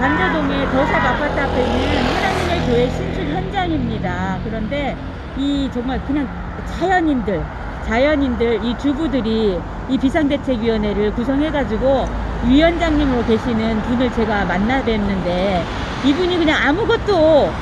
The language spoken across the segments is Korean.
관저동의 더샵 아파트 앞에 있는 하나님의 교회 신출 현장입니다. 그런데 이 정말 그냥 자연인들, 자연인들, 이 주부들이 이 비상대책위원회를 구성해가지고 위원장님으로 계시는 분을 제가 만나 뵀는데 이분이 그냥 아무것도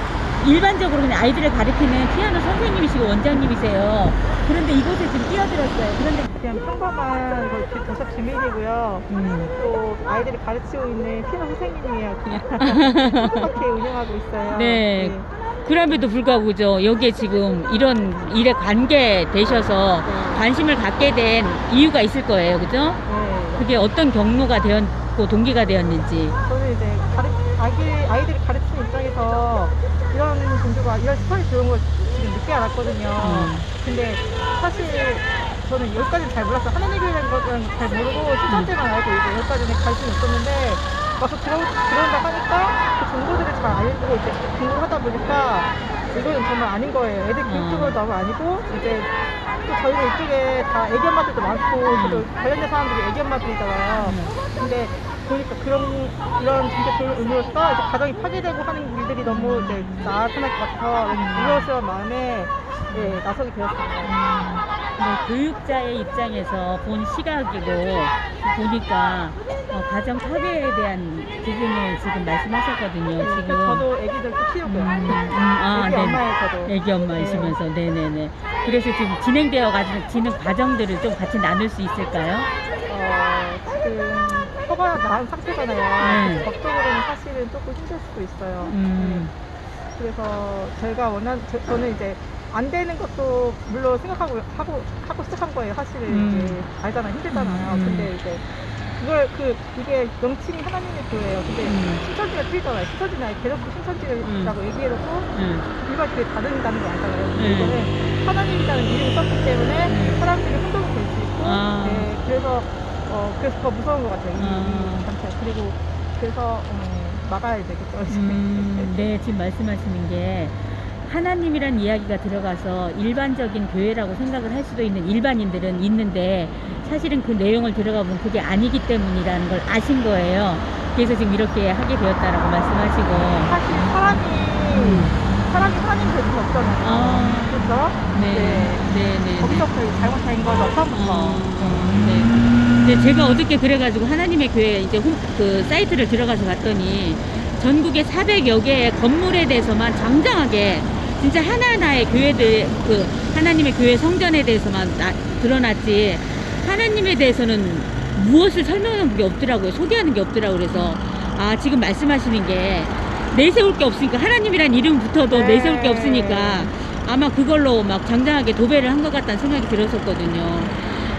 일반적으로 그냥 아이들을 가르치는 피아노 선생님이시고 원장님이세요. 그런데 이곳에 지금 뛰어들었어요. 그런데 그냥 평범한 이거 도샵 주민이고요. 음. 또 아이들을 가르치고 있는 피아노 선생님이에요. 그냥 그렇게 운영하고 있어요. 네. 그럼에도 불구하고 여기에 지금 이런 일에 관계되셔서 관심을 갖게 된 이유가 있을 거예요 그죠 네. 그게 어떤 경로가 되었고 동기가 되었는지 저는 이제 가르, 아기, 아이들을 가르치는 입장에서 이런 종교가, 이런 스타일이 좋은 걸 지금 늦게 알았거든요. 음. 근데 사실 저는 여기까지는 잘 몰랐어요. 하나님 교회라는 것은 잘 모르고 신천때만 알고 이제 여기까지는 관심이 있었는데 와서 들어, 들어온다 하니까 그 정보들을 잘 알고 이제 공부를 하다 보니까 이거는 정말 아닌 거예요. 애들 교육적으로 너무 아니고 이제 또 저희는 이쪽에 다 애기 엄마들도 많고 저도 관련된 사람들이 애기 엄마들이잖아요. 근데 보니까 그런 이런 진짜 좋은 의미로서 이제 가정이 파괴되고 하는 일들이 너무 이제 나타날 것 같아서 무서워스러운 마음에 예, 나서게 되었습니다. 뭐 교육자의 입장에서 본 시각으로 보니까 어, 가정 파괴에 대한 부분을 지금 말씀하셨거든요 네, 지금 저도 애기들 또 키우고요. 음, 음, 아, 애기 네. 엄마예요, 저도. 애기 엄마이시면서 네 네네 그래서 지금 진행되어 가지는 과정들을 좀 같이 나눌 수 있을까요? 어, 지금 허가 나온 상태잖아요. 네. 그래서 법적으로는 사실은 조금 힘들 수도 있어요. 음. 그래서 저희가 원한 저, 저는 이제 안 되는 것도 물론 생각하고 하고 하고 시작한 거예요. 사실은 음. 이제 알잖아요, 힘들잖아요. 음. 근데 이제 그걸 그 이게 명칭이 하나님의 교회예요. 근데 음. 신천지가 틀리잖아요. 신천지는 아예 대놓고 신천지라고 얘기해놓고 음. 일반 교회 다른다는 거 알잖아요. 근데 음. 이거는 하나님이라는 이름을 썼기 때문에 음. 사람들이 혼동이 될 수 있고, 아. 네, 그래서 어 그래서 더 무서운 것 같아요. 이, 아. 이 단체 그리고 그래서 음, 막아야 되겠죠. 음, 네, 지금 말씀하시는 게 하나님이란 이야기가 들어가서 일반적인 교회라고 생각을 할 수도 있는 일반인들은 있는데 사실은 그 내용을 들어가 보면 그게 아니기 때문이라는 걸 아신 거예요. 그래서 지금 이렇게 하게 되었다라고 말씀하시고. 사실 사람이 사람이 하나님 될수 없잖아요. 아. 그렇죠? 네, 네, 네. 거기서부터 잘못된 거죠. 처음부터. 어, 네. 근데 제가 어저께 그래가지고 하나님의 교회 이제 홈, 그 사이트를 들어가서 봤더니 전국에 400여 개의 건물에 대해서만 장장하게 진짜 하나하나의 교회들 그 하나님의 교회 성전에 대해서만 나- 드러났지 하나님에 대해서는 무엇을 설명하는 게 없더라고요 소개하는 게 없더라고요 그래서 아 지금 말씀하시는 게 내세울 게 없으니까 하나님이란 이름부터도 네. 내세울 게 없으니까 아마 그걸로 막 장장하게 도배를 한 것 같다는 생각이 들었었거든요.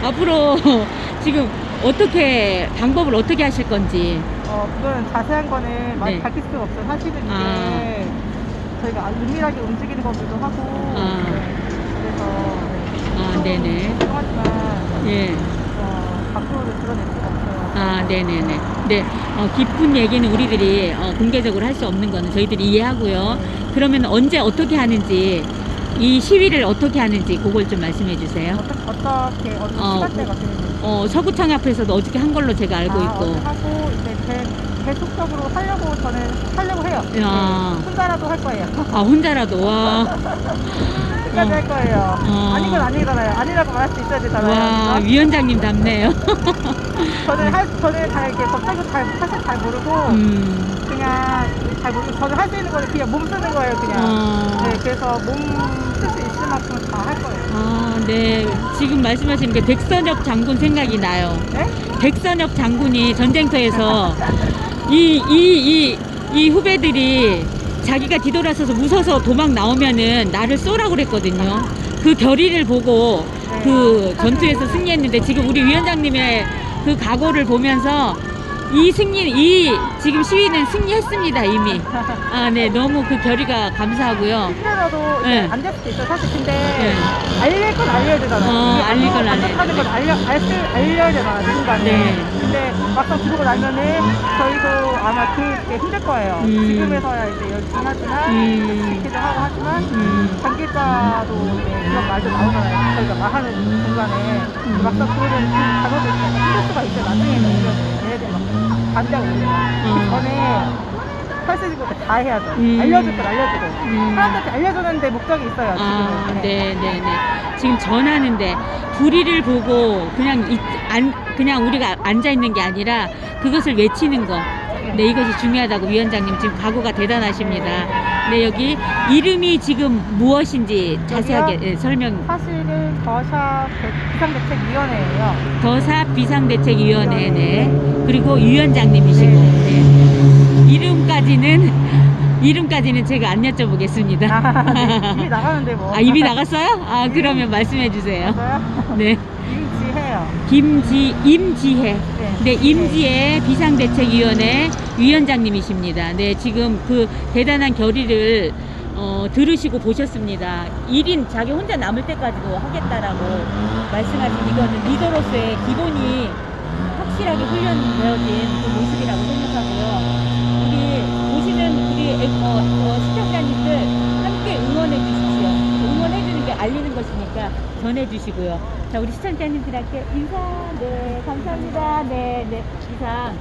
앞으로 지금 어떻게 방법을 어떻게 하실 건지. 어, 그거는 자세한 거는 많이 네. 밝힐 수가 없어요. 사실은 이게 아. 저희가 은밀하게 움직이는 거기도 하고 아. 네. 그래서 아, 좀 네네. 죄송하지만 예. 어, 밖으로는 드러낼 수가 없어요. 아, 네네네. 네, 어, 깊은 얘기는 우리들이 어, 공개적으로 할 수 없는 거는 저희들이 이해하고요. 그러면 언제 어떻게 하는지 이 시위를 어떻게 하는지 그걸 좀 말씀해 주세요. 어떻게 어떻게 어떤 어, 시간대가 되는지 어, 서구청 앞에서도 어저께 한 걸로 제가 알고 아, 있고. 어떻게 하고 이제 계- 계속적으로 하려고 저는 하려고 해요. 야. 네, 혼자라도 할 거예요. 아, 혼자라도, 와. 어. 할 거예요. 어. 아닌 건 아니잖아요. 아니라고 말할 수 있어야 되잖아요. 와, 그죠? 위원장님 답네요. 저는 할 저는 잘 이렇게 법적으로 잘 사실 잘 모르고 음. 그냥 잘 모르고 저는 할 수 있는 거는 그냥 몸 쓰는 거예요 그냥. 어. 네, 그래서 몸 쓸 수 있을 만큼은 다 할 거예요. 아, 네. 지금 말씀하시는 게 백선엽 장군 생각이 나요. 네? 백선엽 장군이 전쟁터에서 이, 이, 이, 이 후배들이 자기가 뒤돌아서서 무서워서 도망 나오면은 나를 쏘라고 그랬거든요. 그 결의를 보고 그 전투에서 승리했는데 지금 우리 위원장님의 그 각오를 보면서 이 승리, 이 지금 시위는 승리했습니다, 이미. 아, 네. 너무 그 결의가 감사하고요. 힘들어도 네. 안 될 수도 있어요. 사실 근데 네. 알릴 건 알려야 되잖아요. 어, 이게 알릴 건 알려야 하는 건 알려 알, 수- 알려야 되잖아요. 누군가는. 네. 근데 막상 들어오고 나면은 저희도 아마 그게 힘들 거예요. 음. 지금에서야 이제 열심히 하지만 음. 지키도 하고 하지만 음. 장기자도 이제 그런 말도 나오잖아요. 저희가 말하는 순간에 음. 막상 단어도 있어요. 힘들 수가 있어요. 나중에는 이런 얘네들이 막 반대하고. 그 전에 거다 해야죠. 음. 알려줄 건 알려주고. 음. 사람들한테 알려주는데 목적이 있어요. 아, 지금은. 네, 네, 네. 지금 전하는데 불의를 보고 그냥 이- 안 그냥 우리가 앉아 있는 게 아니라 그것을 외치는 거. 네, 이것이 중요하다고 위원장님 지금 각오가 대단하십니다. 네, 여기 이름이 지금 무엇인지 자세하게? 예, 설명. 사실은 더샵 비상대책위원회예요. 더사 비상대책위원회 네. 그리고 위원장님이시고 네. 이름까지는 이름까지는 제가 안 여쭤보겠습니다. 아, 네. 이미 나가는데 뭐. 아 이미 나갔어요? 아 그러면 말씀해 주세요. 맞아요? 네. 임지해요. 김지 임지혜. 네. 네, 임지혜 비상대책위원회 위원장님이십니다. 네, 지금 그 대단한 결의를 어, 들으시고 보셨습니다. 1인 자기 혼자 남을 때까지도 하겠다라고 말씀하신 이거는 리더로서의 기본이 확실하게 훈련되어진 그 모습이라고 생각하고요. 우리 보시는 우리 애- 어, 어, 시청자님들 함께 응원해 주십시오. 응원해 주는 게 알리는 것이니까 전해 주시고요. 자, 우리 시청자님들한테 인사, 네, 감사합니다. 네, 네, 이상